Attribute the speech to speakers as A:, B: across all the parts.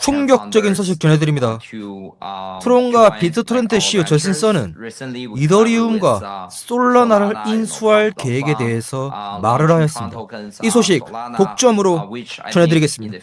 A: 충격적인 소식 전해드립니다. 트론과 비트토렌트 CEO 저신 선은 이더리움과 솔라나를 인수할 계획에 대해서 말을 하였습니다. 이 소식 독점으로 전해드리겠습니다.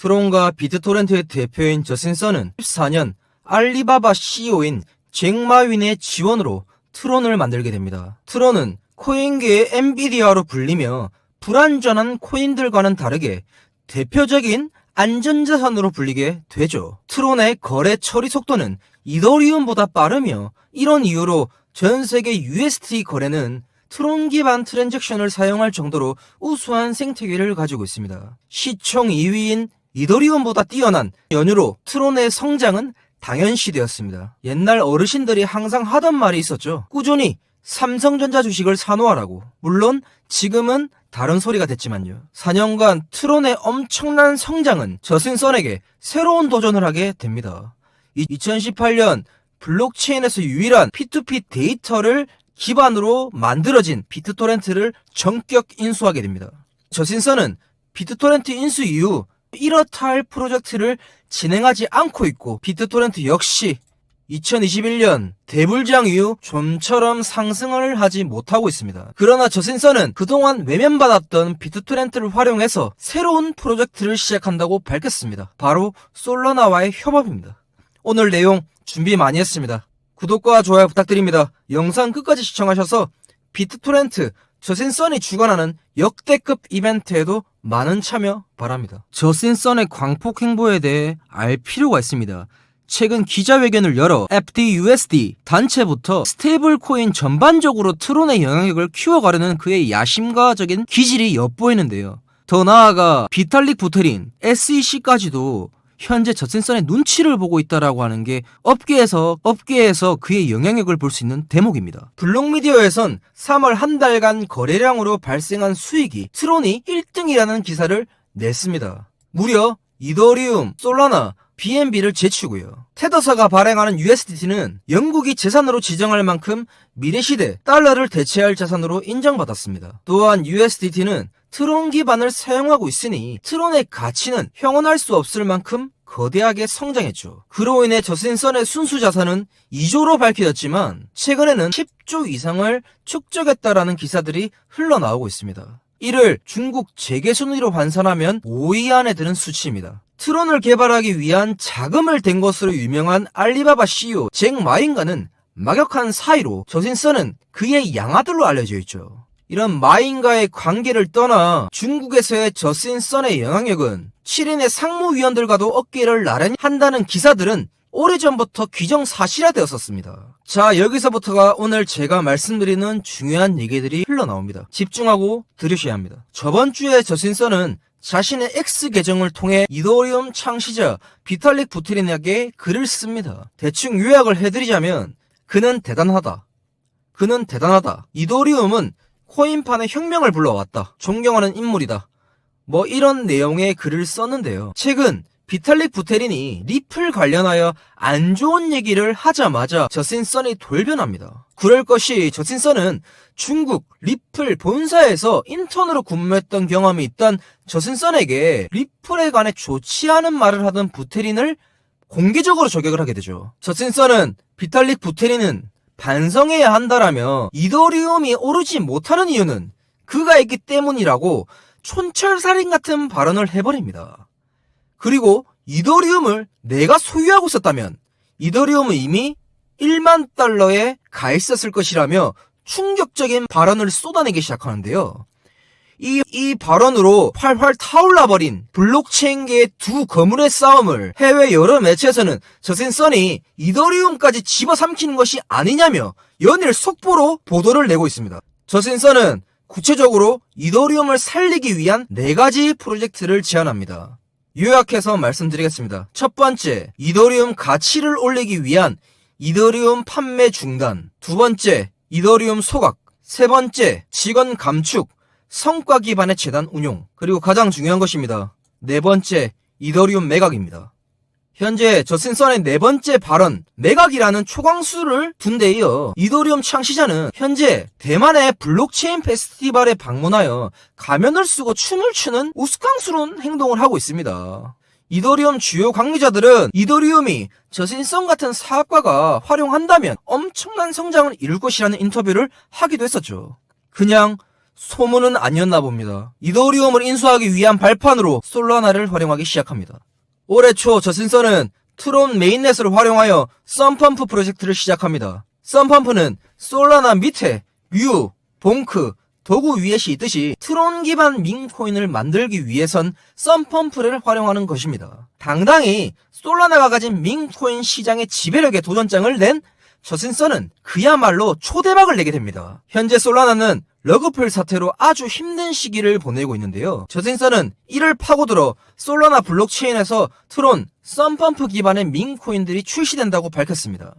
A: 트론과 비트토렌트의 대표인 저신 선은 14년 알리바바 CEO인 잭마윈의 지원으로 트론을 만들게 됩니다. 트론은 코인계의 엔비디아로 불리며 불안전한 코인들과는 다르게 대표적인 안전자산으로 불리게 되죠. 트론의 거래 처리 속도는 이더리움보다 빠르며 이런 이유로 전 세계 UST 거래는 트론 기반 트랜잭션을 사용할 정도로 우수한 생태계를 가지고 있습니다. 시총 2위인 이더리움보다 뛰어난 연유로 트론의 성장은 당연시되었습니다. 옛날 어르신들이 항상 하던 말이 있었죠. 꾸준히 삼성전자 주식을 사놓으라고. 물론 지금은 다른 소리가 됐지만요. 4년간 트론의 엄청난 성장은 저승 선에게 새로운 도전을 하게 됩니다. 2018년 블록체인에서 유일한 P2P 데이터를 기반으로 만들어진 비트토렌트를 전격 인수하게 됩니다. 저신선은 비트토렌트 인수 이후 이렇다 할 프로젝트를 진행하지 않고 있고 비트토렌트 역시 2021년 대불장 이후 좀처럼 상승을 하지 못하고 있습니다. 그러나 저센서는 그동안 외면받았던 비트토렌트를 활용해서 새로운 프로젝트를 시작한다고 밝혔습니다. 바로 솔라나와의 협업입니다. 오늘 내용 준비 많이 했습니다. 구독과 좋아요 부탁드립니다. 영상 끝까지 시청하셔서 비트토렌트 저신선이 주관하는 역대급 이벤트에도 많은 참여 바랍니다. 저신선의 광폭 행보에 대해 알 필요가 있습니다. 최근 기자회견을 열어 FDUSD 단체부터 스테이블 코인 전반적으로 트론의 영향력을 키워가려는 그의 야심가적인 기질이 엿보이는데요. 더 나아가 비탈릭 부테린, SEC까지도 현재 저센선의 눈치를 보고 있다라고 하는 게 업계에서 업계에서 그의 영향력을 볼 수 있는 대목입니다. 블록미디어에선 3월 한 달간 거래량으로 발생한 수익이 트론이 1등이라는 기사를 냈습니다. 무려 이더리움, 솔라나, BNB를 제치고요. 테더사가 발행하는 USDT는 영국이 재산으로 지정할 만큼 미래시대 달러를 대체할 자산으로 인정받았습니다. 또한 USDT는 트론 기반을 사용하고 있으니 트론의 가치는 형언할 수 없을 만큼 거대하게 성장했죠. 그로 인해 저센선의 순수 자산은 2조로 밝혀졌지만 최근에는 10조 이상을 축적했다라는 기사들이 흘러나오고 있습니다. 이를 중국 재계 순위로 환산하면 5위 안에 드는 수치입니다. 트론을 개발하기 위한 자금을 댄 것으로 유명한 알리바바 CEO 잭 마인가는 막역한 사이로 저신선은 그의 양아들로 알려져 있죠. 이런 마인과의 관계를 떠나 중국에서의 저신 선의 영향력은 7인의 상무위원들과도 어깨를 나란히 한다는 기사들은 오래전부터 귀정사실화되었었습니다. 자, 여기서부터가 오늘 제가 말씀드리는 중요한 얘기들이 흘러나옵니다. 집중하고 들으셔야 합니다. 저번 주에 저신선은 자신의 X 계정을 통해 이더리움 창시자 비탈릭 부트린에게 글을 씁니다. 대충 요약을 해드리자면 그는 대단하다. 그는 대단하다. 이더리움은 코인판의 혁명을 불러왔다. 존경하는 인물이다. 뭐 이런 내용의 글을 썼는데요. 최근 비탈릭 부테린이 리플 관련하여 안 좋은 얘기를 하자마자 저신 선이 돌변합니다. 그럴 것이 저신 선은 중국 리플 본사에서 인턴으로 근무했던 경험이 있던 저신 선에게 리플에 관해 좋지 않은 말을 하던 부테린을 공개적으로 저격을 하게 되죠. 저신 선은 비탈릭 부테린은 반성해야 한다라며 이더리움이 오르지 못하는 이유는 그가 있기 때문이라고 촌철살인 같은 발언을 해버립니다. 그리고 이더리움을 내가 소유하고 있었다면 이더리움은 이미 1만 달러에 가 있었을 것이라며 충격적인 발언을 쏟아내기 시작하는데요. 이, 이 발언으로 활활 타올라버린 블록체인계의 두 거물의 싸움을 해외 여러 매체에서는 저센선이 이더리움까지 집어삼키는 것이 아니냐며 연일 속보로 보도를 내고 있습니다. 저센선은 구체적으로 이더리움을 살리기 위한 네 가지 프로젝트를 제안합니다. 요약해서 말씀드리겠습니다. 첫 번째, 이더리움 가치를 올리기 위한 이더리움 판매 중단. 두 번째, 이더리움 소각. 세 번째, 직원 감축. 성과 기반의 재단 운용. 그리고 가장 중요한 것입니다. 네 번째, 이더리움 매각입니다. 현재 저센선의 네 번째 발언, 매각이라는 초광수를 둔데 이어 이더리움 창시자는 현재 대만의 블록체인 페스티벌에 방문하여 가면을 쓰고 춤을 추는 우스꽝스러운 행동을 하고 있습니다. 이더리움 주요 관계자들은 이더리움이 저신성 같은 사업가가 활용한다면 엄청난 성장을 이룰 것이라는 인터뷰를 하기도 했었죠. 그냥 소문은 아니었나 봅니다. 이더리움을 인수하기 위한 발판으로 솔라나를 활용하기 시작합니다. 올해 초 저신선은 트론 메인넷을 활용하여 썬펌프 프로젝트를 시작합니다. 썬펌프는 솔라나 밑에 뮤, 봉크, 도구 위에시 있듯이 트론 기반 밍코인을 만들기 위해선 썬펌프를 활용하는 것입니다. 당당히 솔라나가 가진 밍코인 시장의 지배력에 도전장을 낸 저신선은 그야말로 초대박을 내게 됩니다. 현재 솔라나는 러그풀 사태로 아주 힘든 시기를 보내고 있는데요. 저신선은 이를 파고들어 솔라나 블록체인에서 트론, 썬펌프 기반의 밍코인들이 출시된다고 밝혔습니다.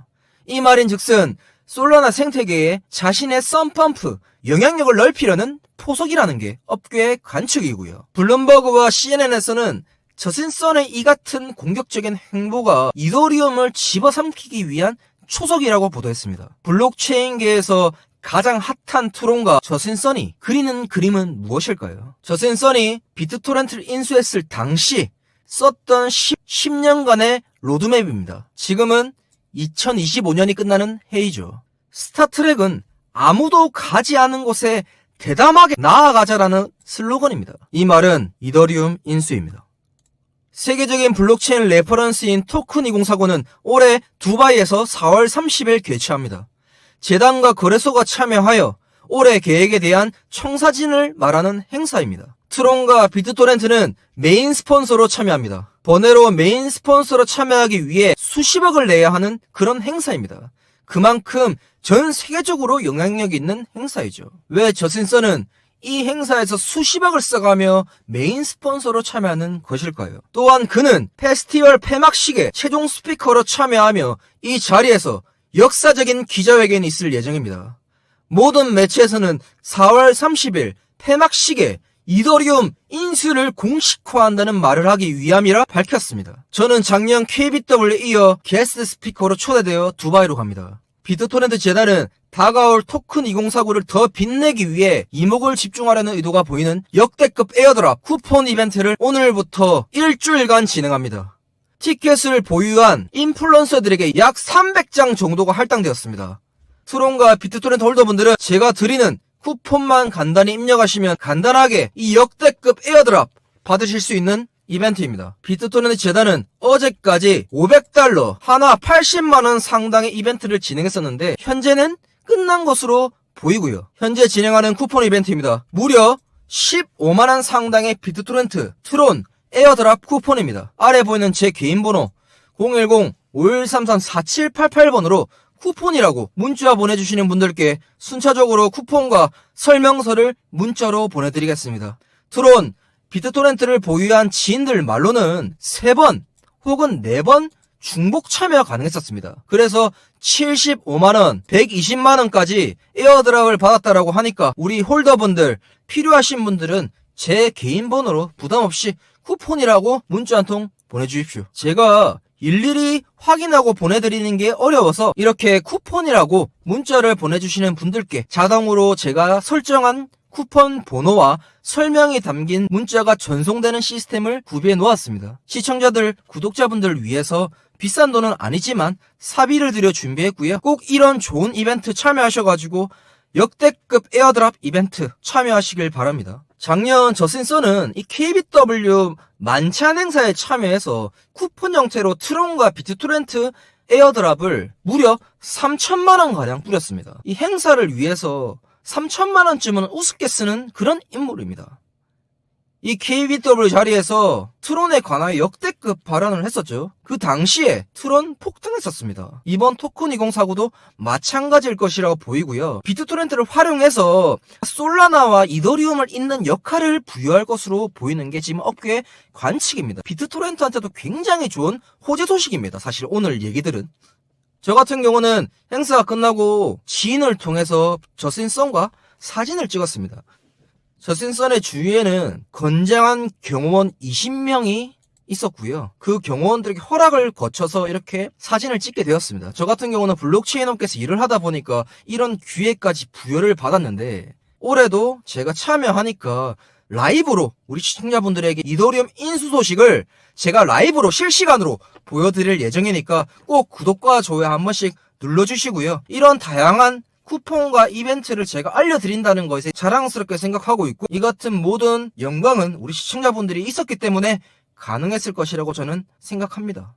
A: 이 말인 즉슨 솔라나 생태계에 자신의 썬펌프, 영향력을 넓히려는 포석이라는 게 업계의 관측이고요. 블룸버그와 CNN에서는 저신선의 이 같은 공격적인 행보가 이더리움을 집어삼키기 위한 초석이라고 보도했습니다. 블록체인계에서 가장 핫한 트론과 저신선이 그리는 그림은 무엇일까요? 저신선이 비트토렌트를 인수했을 당시 썼던 10, 년간의 로드맵입니다. 지금은 2025년이 끝나는 해이죠. 스타트랙은 아무도 가지 않은 곳에 대담하게 나아가자라는 슬로건입니다. 이 말은 이더리움 인수입니다. 세계적인 블록체인 레퍼런스인 토큰 2049는 올해 두바이에서 4월 30일 개최합니다. 재단과 거래소가 참여하여 올해 계획에 대한 청사진을 말하는 행사입니다. 트론과 비트토렌트는 메인 스폰서로 참여합니다. 번외로 메인 스폰서로 참여하기 위해 수십억을 내야 하는 그런 행사입니다. 그만큼 전 세계적으로 영향력 있는 행사이죠. 왜 저신서는 이 행사에서 수십억을 써가며 메인 스폰서로 참여하는 것일까요? 또한 그는 페스티벌 폐막식에 최종 스피커로 참여하며 이 자리에서 역사적인 기자회견이 있을 예정입니다. 모든 매체에서는 4월 30일 폐막식에 이더리움 인수를 공식화한다는 말을 하기 위함이라 밝혔습니다. 저는 작년 KBW에 이어 게스트 스피커로 초대되어 두바이로 갑니다. 비트토렌트 재단은 다가올 토큰 2049를 더 빛내기 위해 이목을 집중하려는 의도가 보이는 역대급 에어드랍 쿠폰 이벤트를 오늘부터 일주일간 진행합니다. 티켓을 보유한 인플루언서들에게 약 300장 정도가 할당되었습니다. 트론과 비트토렌트 홀더분들은 제가 드리는 쿠폰만 간단히 입력하시면 간단하게 이 역대급 에어드랍 받으실 수 있는 이벤트입니다. 비트토렌트 재단은 어제까지 500달러 하나 80만원 상당의 이벤트를 진행했었는데 현재는 끝난 것으로 보이고요. 현재 진행하는 쿠폰 이벤트입니다. 무려 15만원 상당의 비트토렌트 트론 에어드랍 쿠폰입니다. 아래 보이는 제 개인 번호 010-5133-4788번으로 쿠폰이라고 문자 보내주시는 분들께 순차적으로 쿠폰과 설명서를 문자로 보내드리겠습니다. 트론, 비트토렌트를 보유한 지인들 말로는 3번 혹은 4번 중복 참여 가능했었습니다. 그래서 75만원, 120만원까지 에어드랍을 받았다라고 하니까 우리 홀더분들 필요하신 분들은 제 개인 번호로 부담 없이 쿠폰이라고 문자 한 통 보내주십시오. 제가 일일이 확인하고 보내드리는 게 어려워서 이렇게 쿠폰이라고 문자를 보내주시는 분들께 자동으로 제가 설정한 쿠폰 번호와 설명이 담긴 문자가 전송되는 시스템을 구비해 놓았습니다. 시청자들, 구독자분들 위해서 비싼 돈은 아니지만 사비를 들여 준비했고요. 꼭 이런 좋은 이벤트 참여하셔가지고 역대급 에어드랍 이벤트 참여하시길 바랍니다. 작년 저신서는 이 KBW 만찬 행사에 참여해서 쿠폰 형태로 트론과 비트토렌트 에어드랍을 무려 3천만원 가량 뿌렸습니다. 이 행사를 위해서 3천만원쯤은 우습게 쓰는 그런 인물입니다. 이 KBW 자리에서 트론에 관하여 역대급 발언을 했었죠. 그 당시에 트론 폭등했었습니다. 이번 토큰 2049도 마찬가지일 것이라고 보이고요. 비트토렌트를 활용해서 솔라나와 이더리움을 잇는 역할을 부여할 것으로 보이는 게 지금 업계의 관측입니다. 비트토렌트한테도 굉장히 좋은 호재 소식입니다. 사실 오늘 얘기들은. 저 같은 경우는 행사가 끝나고 지인을 통해서 저신성과 사진을 찍었습니다. 저신선의 주위에는 건장한 경호원 20명이 있었고요. 그 경호원들에게 허락을 거쳐서 이렇게 사진을 찍게 되었습니다. 저 같은 경우는 블록체인 업계에서 일을 하다 보니까 이런 기회까지 부여를 받았는데 올해도 제가 참여하니까 라이브로 우리 시청자분들에게 이더리움 인수 소식을 제가 라이브로 실시간으로 보여드릴 예정이니까 꼭 구독과 좋아요 한 번씩 눌러주시고요. 이런 다양한 쿠폰과 이벤트를 제가 알려드린다는 것에 자랑스럽게 생각하고 있고 이 같은 모든 영광은 우리 시청자분들이 있었기 때문에 가능했을 것이라고 저는 생각합니다.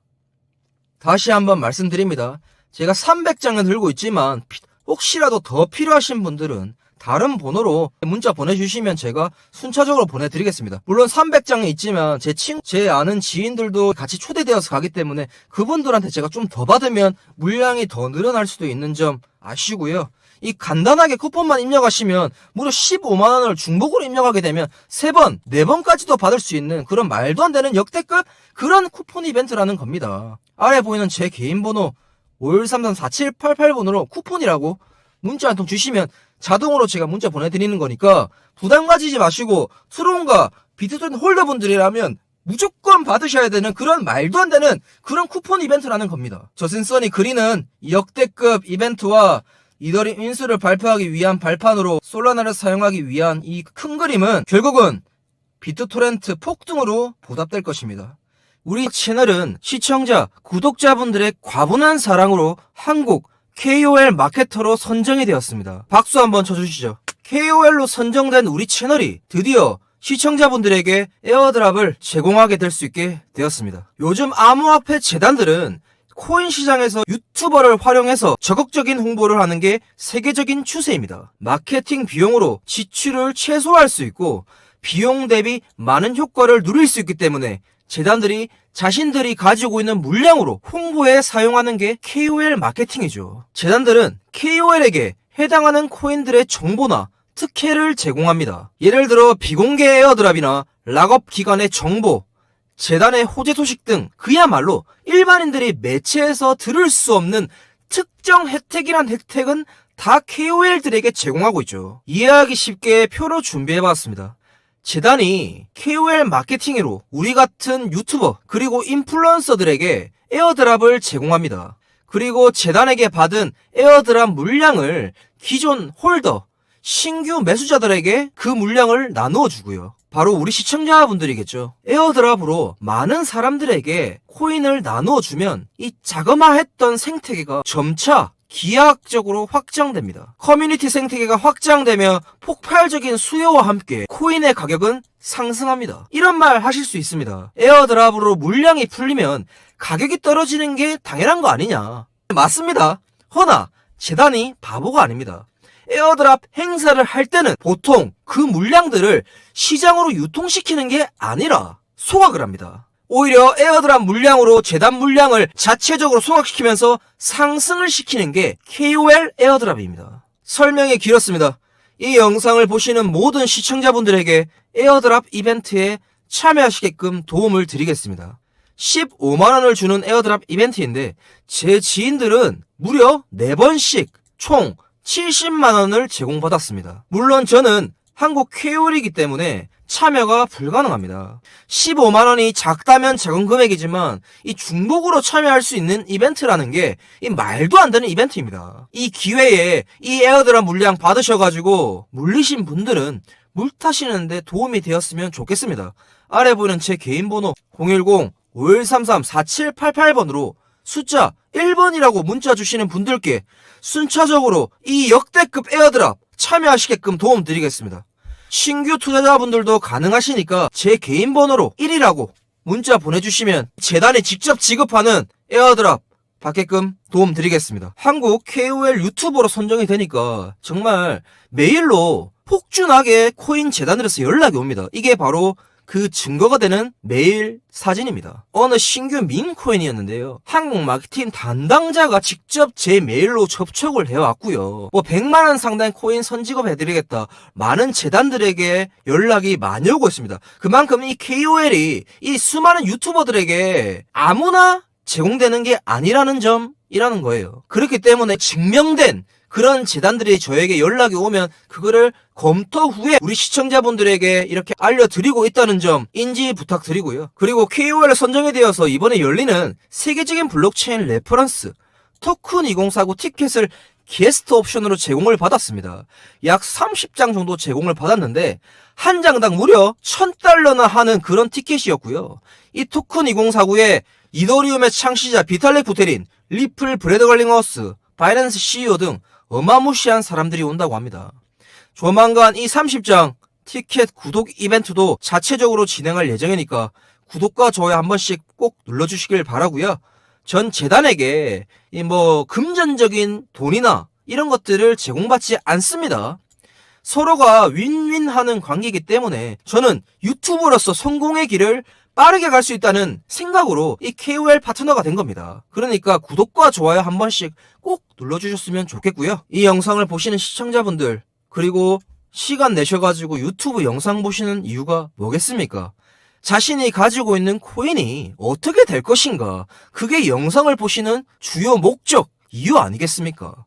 A: 다시 한번 말씀드립니다. 제가 300장은 들고 있지만 피- 혹시라도 더 필요하신 분들은 다른 번호로 문자 보내주시면 제가 순차적으로 보내드리겠습니다. 물론 300장이 있지만 제 친, 제 아는 지인들도 같이 초대되어서 가기 때문에 그분들한테 제가 좀 더 받으면 물량이 더 늘어날 수도 있는 점 아시고요. 이 간단하게 쿠폰만 입력하시면 무려 15만원을 중복으로 입력하게 되면 3번, 4번까지도 받을 수 있는 그런 말도 안 되는 역대급 그런 쿠폰 이벤트라는 겁니다. 아래 보이는 제 개인 번호 51334788번으로 쿠폰이라고 문자 한 통 주시면 자동으로 제가 문자 보내드리는 거니까 부담 가지지 마시고 트론과 비트토렌 홀더분들이라면 무조건 받으셔야 되는 그런 말도 안 되는 그런 쿠폰 이벤트라는 겁니다. 저센선이 그리는 역대급 이벤트와 이더리 인수를 발표하기 위한 발판으로 솔라나를 사용하기 위한 이 큰 그림은 결국은 비트토렌트 폭등으로 보답될 것입니다. 우리 채널은 시청자, 구독자분들의 과분한 사랑으로 한국 KOL 마케터로 선정이 되었습니다. 박수 한번 쳐주시죠. KOL로 선정된 우리 채널이 드디어 시청자분들에게 에어드랍을 제공하게 될 수 있게 되었습니다. 요즘 암호화폐 재단들은 코인 시장에서 유튜버를 활용해서 적극적인 홍보를 하는 게 세계적인 추세입니다. 마케팅 비용으로 지출을 최소화할 수 있고 비용 대비 많은 효과를 누릴 수 있기 때문에 재단들이 자신들이 가지고 있는 물량으로 홍보에 사용하는 게 KOL 마케팅이죠. 재단들은 KOL에게 해당하는 코인들의 정보나 특혜를 제공합니다. 예를 들어 비공개 에어드랍이나 락업 기간의 정보, 재단의 호재 소식 등 그야말로 일반인들이 매체에서 들을 수 없는 특정 혜택이란 혜택은 다 KOL들에게 제공하고 있죠. 이해하기 쉽게 표로 준비해봤습니다. 재단이 KOL 마케팅으로 우리 같은 유튜버 그리고 인플루언서들에게 에어드랍을 제공합니다. 그리고 재단에게 받은 에어드랍 물량을 기존 홀더, 신규 매수자들에게 그 물량을 나누어 주고요. 바로 우리 시청자분들이겠죠. 에어드랍으로 많은 사람들에게 코인을 나누어 주면 이 자그마했던 생태계가 점차 기하학적으로 확장됩니다. 커뮤니티 생태계가 확장되며 폭발적인 수요와 함께 코인의 가격은 상승합니다. 이런 말 하실 수 있습니다. 에어드랍으로 물량이 풀리면 가격이 떨어지는 게 당연한 거 아니냐. 맞습니다. 허나 재단이 바보가 아닙니다. 에어드랍 행사를 할 때는 보통 그 물량들을 시장으로 유통시키는 게 아니라 소각을 합니다. 오히려 에어드랍 물량으로 재단 물량을 자체적으로 소각시키면서 상승을 시키는 게 KOL 에어드랍입니다. 설명이 길었습니다. 이 영상을 보시는 모든 시청자분들에게 에어드랍 이벤트에 참여하시게끔 도움을 드리겠습니다. 15만원을 주는 에어드랍 이벤트인데 제 지인들은 무려 4번씩 총 70만 원을 제공받았습니다. 물론 저는 한국 KOL이기 때문에 참여가 불가능합니다. 15만 원이 작다면 작은 금액이지만 이 중복으로 참여할 수 있는 이벤트라는 게 이 말도 안 되는 이벤트입니다. 이 기회에 이 에어드랍 물량 받으셔가지고 물리신 분들은 물 타시는데 도움이 되었으면 좋겠습니다. 아래 보이는 제 개인 번호 010-5133-4788번으로 숫자 1번이라고 문자 주시는 분들께 순차적으로 이 역대급 에어드랍 참여하시게끔 도움 드리겠습니다. 신규 투자자분들도 가능하시니까 제 개인 번호로 1이라고 문자 보내주시면 재단이 직접 지급하는 에어드랍 받게끔 도움 드리겠습니다. 한국 KOL 유튜버로 선정이 되니까 정말 메일로 폭준하게 코인 재단으로서 연락이 옵니다. 이게 바로 그 증거가 되는 메일 사진입니다. 어느 신규 밈코인이었는데요. 한국 마케팅 담당자가 직접 제 메일로 접촉을 해왔고요. 뭐 100만원 상당의 코인 선지급 해드리겠다. 많은 재단들에게 연락이 많이 오고 있습니다. 그만큼 이 KOL이 이 수많은 유튜버들에게 아무나 제공되는 게 아니라는 점이라는 거예요. 그렇기 때문에 증명된 그런 재단들이 저에게 연락이 오면 그거를 검토 후에 우리 시청자분들에게 이렇게 알려드리고 있다는 점 인지 부탁드리고요. 그리고 KOL 선정이 되어서 이번에 열리는 세계적인 블록체인 레퍼런스 토큰 2049 티켓을 게스트 옵션으로 제공을 받았습니다. 약 30장 정도 제공을 받았는데 한 장당 무려 1000달러나 하는 그런 티켓이었고요. 이 토큰 2049에 이더리움의 창시자 비탈릭 부테린, 리플 브래드 걸링허스, 바이낸스 CEO 등 어마무시한 사람들이 온다고 합니다. 조만간 이 30장 티켓 구독 이벤트도 자체적으로 진행할 예정이니까 구독과 좋아요 한 번씩 꼭 눌러주시길 바라고요. 전 재단에게 이뭐 금전적인 돈이나 이런 것들을 제공받지 않습니다. 서로가 윈윈하는 관계이기 때문에 저는 유튜버로서 성공의 길을 빠르게 갈 수 있다는 생각으로 이 KOL 파트너가 된 겁니다. 그러니까 구독과 좋아요 한 번씩 꼭 눌러주셨으면 좋겠고요. 이 영상을 보시는 시청자분들 그리고 시간 내셔가지고 유튜브 영상 보시는 이유가 뭐겠습니까? 자신이 가지고 있는 코인이 어떻게 될 것인가? 그게 영상을 보시는 주요 목적, 이유 아니겠습니까?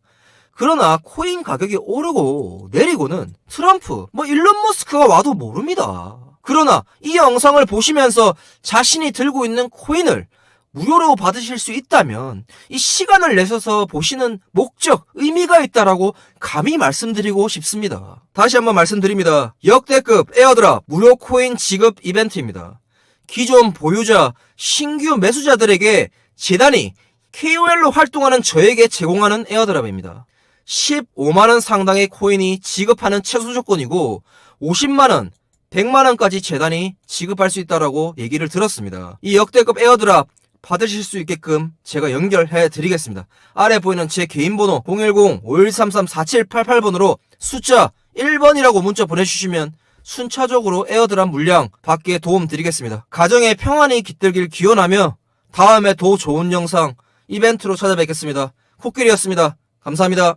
A: 그러나 코인 가격이 오르고 내리고는 트럼프, 뭐 일론 머스크가 와도 모릅니다. 그러나 이 영상을 보시면서 자신이 들고 있는 코인을 무료로 받으실 수 있다면 이 시간을 내셔서 보시는 목적, 의미가 있다라고 감히 말씀드리고 싶습니다. 다시 한번 말씀드립니다. 역대급 에어드랍 무료 코인 지급 이벤트입니다. 기존 보유자, 신규 매수자들에게 재단이 KOL로 활동하는 저에게 제공하는 에어드랍입니다. 15만원 상당의 코인이 지급하는 최소 조건이고 50만원, 100만 원까지 재단이 지급할 수 있다라고 얘기를 들었습니다. 이 역대급 에어드랍 받으실 수 있게끔 제가 연결해 드리겠습니다. 아래 보이는 제 개인 번호 010-5133-4788번으로 숫자 1번이라고 문자 보내주시면 순차적으로 에어드랍 물량 받기에 도움 드리겠습니다. 가정의 평안이 깃들길 기원하며 다음에 더 좋은 영상 이벤트로 찾아뵙겠습니다. 코끼리였습니다. 감사합니다.